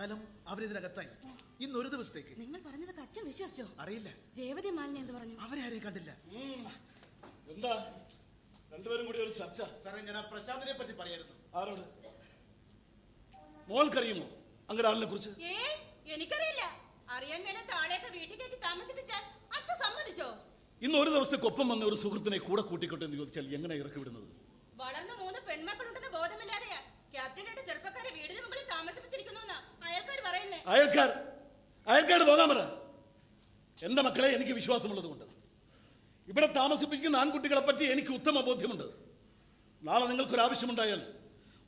തൽക്കാലം അവരിതിനകത്തായി. ഇന്ന് ഒരു ദിവസത്തേക്ക്. നിങ്ങൾ പറഞ്ഞതൊക്കെ അച്ഛൻ വിശ്വസിച്ചോ? അറിയില്ല. രേവതി മാലിന്യ എന്ത് പറഞ്ഞു? അവരെ ആരെയും കണ്ടില്ല എന്താ? രണ്ടുപേരും കൂടി ഒരു ചർച്ച. സാറേ ഞാൻ ആ പ്രശാന്തിനെ പറ്റി പറയായിരുന്നു. ആരോട്? മോൾക്കറിയുമോ അങ്ങനെ ആളിനെ കുറിച്ച്? ഏ എനിക്കറിയില്ല. അറിയാൻ മേലെ താളെയൊക്കെ വീട്ടിൽ കയറ്റി താമസിപ്പിച്ചാൽ അച്ഛൻ സമ്മതിച്ചോ? ഇന്ന് ഒരു ദിവസത്തേക്ക് ഒപ്പം വന്ന ഒരു സുഹൃത്തിനെ കൂടെ കൂട്ടിക്കോട്ടെ എന്ന് ചോദിച്ചാൽ എങ്ങനെ ഇറക്കി വിടുന്നത്? വളർന്ന മൂന്ന് പെൺമക്കളുണ്ടെന്ന് ബോധമില്ലാതെയാ. ക്യാപ്റ്റൻ രണ്ട് ചെറുപ്പക്കാരെ വീടിന് മുകളിൽ താമസിപ്പിച്ചിരിക്കുന്നു അയാൾക്കാർ പറയുന്നേ. അയൽക്കാർ അയൽക്കാർ പോകാൻ പറ. എന്റെ മക്കളെ എനിക്ക് വിശ്വാസമുള്ളത് കൊണ്ട്. ഇവിടെ താമസിപ്പിക്കുന്ന ആൺകുട്ടികളെ പറ്റി എനിക്ക് ഉത്തമ ബോധ്യമുണ്ട്. നാളെ നിങ്ങൾക്കൊരു ആവശ്യമുണ്ടായാൽ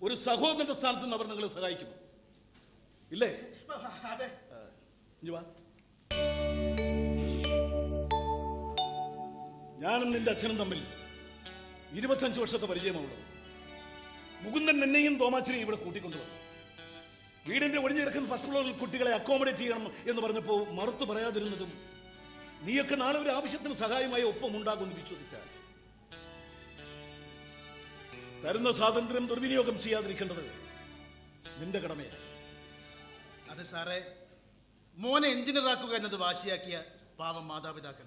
ഒരു സഹോദരന്റെ സ്ഥാനത്ത് നിന്ന് അവർ നിങ്ങളെ സഹായിക്കും. ഇല്ലേ? അതെ. ഇഞ്ഞി വാ. ഞാനും നിന്റെ അച്ഛനും തമ്മിൽ ഇരുപത്തഞ്ച് വർഷത്തെ പരിചയമുള്ളത് മുകുന്ദൻ എന്നെയും തോമാച്ചിനെയും ഇവിടെ കൂട്ടിക്കൊണ്ടുവന്നു. വീടിന്റെ ഒഴിഞ്ഞിടക്കുന്ന ഫസ്റ്റ് ഫ്ലോറിൽ കുട്ടികളെ അക്കോമഡേറ്റ് ചെയ്യണം എന്ന് പറഞ്ഞപ്പോൾ മറുത്തു പറയാതിരുന്നതും നീയൊക്കെ നാളെ ഒരു ആവശ്യത്തിന് സഹായമായി ഒപ്പം ഉണ്ടാകുമെന്ന് വിശ്വസിച്ചാൽ. തരുന്ന സ്വാതന്ത്ര്യം ദുർവിനിയോഗം ചെയ്യാതിരിക്കേണ്ടത് നിന്റെ കടമയാണ്. അതെ സാറേ. മോനെ എഞ്ചിനീയർ ആക്കുക എന്നത് വാശിയാക്കിയ പാവം മാതാപിതാക്കൾ.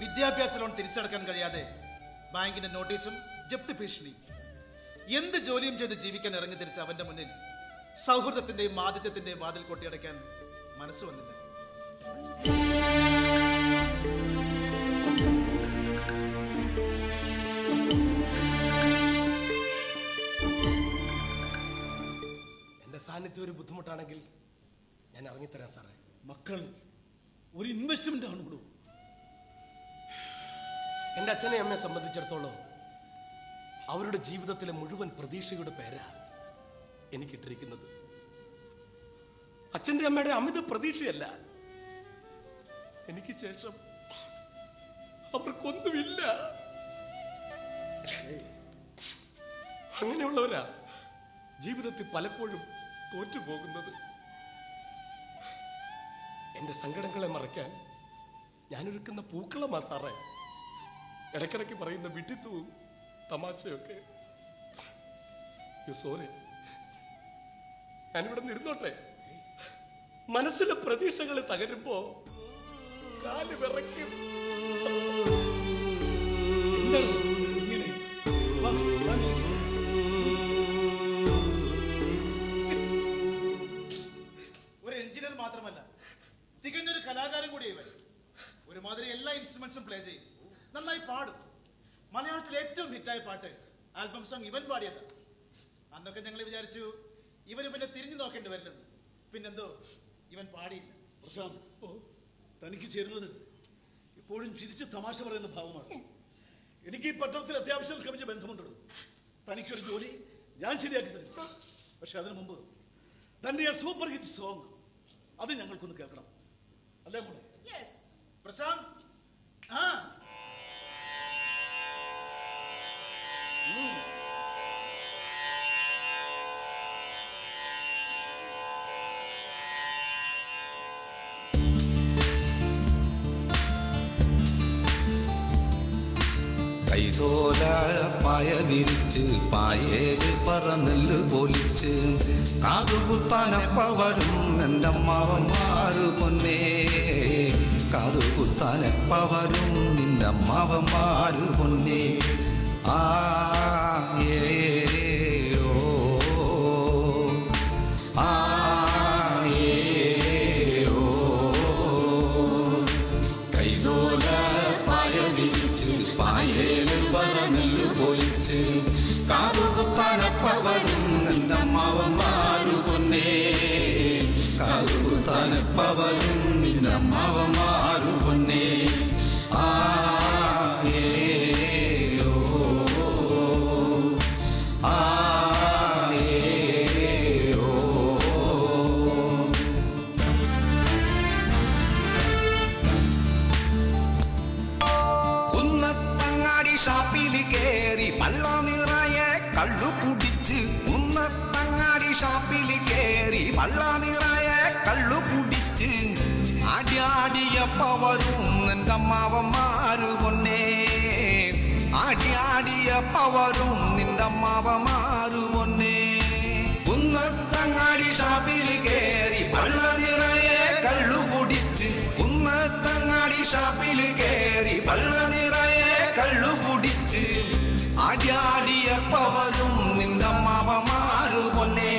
വിദ്യാഭ്യാസ ലോൺ തിരിച്ചടക്കാൻ കഴിയാതെ ബാങ്കിന്റെ നോട്ടീസും ജപ്തി ഭീഷണിയും. എന്ത് ജോലിയും ചെയ്ത് ജീവിക്കാൻ ഇറങ്ങി തിരിച്ച അവന്റെ മുന്നിൽ സൗഹൃദത്തിന്റെയും ആതിഥ്യത്തിന്റെയും വാതിൽ കൊട്ടിയടയ്ക്കാൻ മനസ്സ് വന്നില്ല. എന്റെ സാന്നിധ്യം ഒരു ബുദ്ധിമുട്ടാണെങ്കിൽ ഞാൻ ഇറങ്ങിത്തരാം സാറേ. മക്കൾ ഒരു ഇൻവെസ്റ്റ്മെന്റ് ആണ് കൊടുക്കും എന്റെ അച്ഛനെ അമ്മയെ സംബന്ധിച്ചിടത്തോളം അവരുടെ ജീവിതത്തിലെ മുഴുവൻ പ്രതീക്ഷയുടെ പേരാ എനിക്കിട്ടിരിക്കുന്നത്. അച്ഛന്റെ അമ്മയുടെ അമിത പ്രതീക്ഷയല്ല. എനിക്ക് ശേഷം അവർക്കൊന്നുമില്ല. അങ്ങനെയുള്ളവരാ ജീവിതത്തിൽ പലപ്പോഴും തോറ്റുപോകുന്നത്. എന്റെ സങ്കടങ്ങളെ മറയ്ക്കാൻ ഞാനൊരുക്കുന്ന പൂക്കളമാ സാറേ. ഇടയ്ക്കിടയ്ക്ക് പറയുന്ന വിട്ടിത്വവും തമാശയൊക്കെ. സോറി ഞാനിവിടെ നിന്നോട്ടെ മനസ്സിലെ പ്രതീക്ഷകൾ തകരുമ്പോ കാൽ വിറയ്ക്കും. ഏറ്റവും ഹിറ്റായ പാട്ട് ആൽബം സോങ് ഇവൻ പാടിയത്. അന്നൊക്കെ ഞങ്ങൾ വിചാരിച്ചു ഇവൻ പിന്നെ തിരിഞ്ഞു നോക്കേണ്ടി വരില്ലെന്ന്. പിന്നെന്തോ ഇവൻ പാടിയില്ല. പ്രശാന്ത് ഓ തനിക്ക് ചേരുന്നത് എപ്പോഴും ചിരിച്ച് തമാശ പറയുന്ന ഭാവമാണ്. എനിക്ക് ഈ പട്ടണത്തിൽ അത്യാവശ്യം ശ്രമിച്ച ബന്ധമുണ്ടോ തനിക്കൊരു ജോലി ഞാൻ ശരിയാക്കി തരും. പക്ഷെ അതിനു മുമ്പ് തന്റെ ആ സൂപ്പർ ഹിറ്റ് സോങ് അത് ഞങ്ങൾക്കൊന്ന് കേൾക്കണം. അല്ലേ മോളെ? യെസ് പ്രശാന്ത് ആ കൈതോല പായ വിരിച്ച് പായേൽ പറന്നെല്ല് പൊലിച്ച്. കാതുകുത്താനപ്പ വരും എന്റെ അമ്മാവന്മാര് പൊന്നേ. കാതുകുത്താനപ്പ വരും നിന്റെ അമ്മാവന്മാര് പൊന്നേ. ആ പൊലിച്ച് കാതുകുത്താനപ്പ വരും എന്റെ അമ്മാവന്മാരു പൊന്നേ കാതുകുത്താനപ്പ വരും നിന്റെ അമ്മാവന്മാരു പൊന്നേ ഷാപ്പിൽ കേറി പള്ള നിറയെ കള്ളു കുടിച്ച് മുന്നത്തങ്ങാടി ഷാപ്പിൽ കേറി പള്ള നിറയെ കള്ളു കുടിച്ച് ആടിയാടിയപ്പവരും നിന്റമ്മാവന്മാര് പൊന്നേ. ആടിയാടിയപ്പവരും നിന്റമ്മാവന്മാര് പൊന്നേ. കുന്നത്തങ്ങാടി ഷാപ്പിൽ കേറി പള്ള നിറയെ കള്ളു കുടിച്ച് കുന്നത്തങ്ങാടി ഷാപ്പിൽ കേറി പള്ള നിറ കുടിച്ച് ആടിയാടിയപ്പവരും നിന്റെ അമ്മാവമാരു പൊന്നേ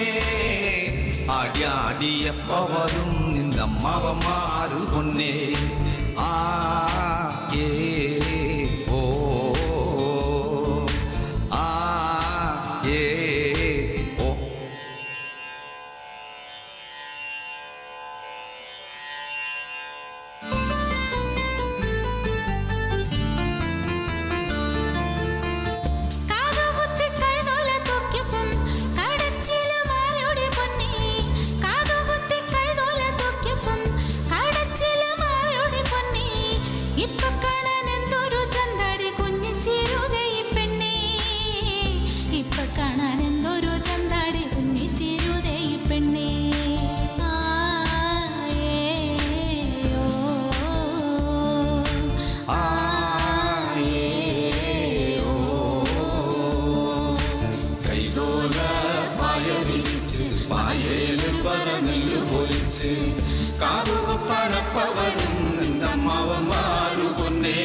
ആടിയാടിയപ്പവരും നിന്റെ അമ്മാവമാരു പൊന്നേ ആ ഏ ഓ പൊലിച്ച് കാതുകുത്തനപ്പവരും നിന്റെ അമ്മാവന്മാരു പൊന്നേ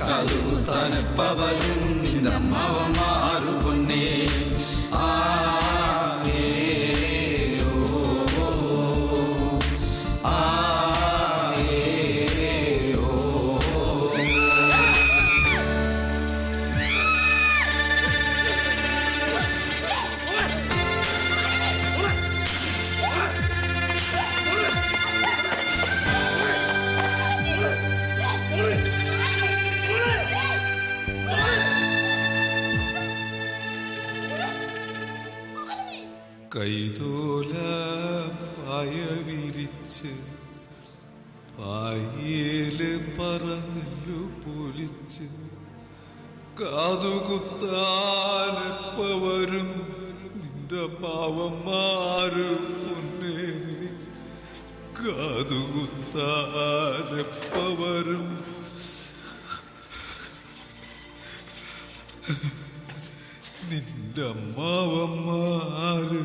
കാതുകുത്തനപ്പവരും നിന്റെ അമ്മാവന്മാരു കൈതോല പായ വിരിച്ച് പായേൽ പറന്നെല്ലു പൊലിച്ച് കാതുകുത്താനെപ്പ വരും നിന്റെ പാവന്മാര് പൊന്നേ കാതുകുത്താനെപ്പ നിന്റെ അമ്മാവന്മാര്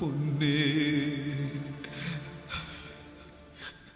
പൊന്നേ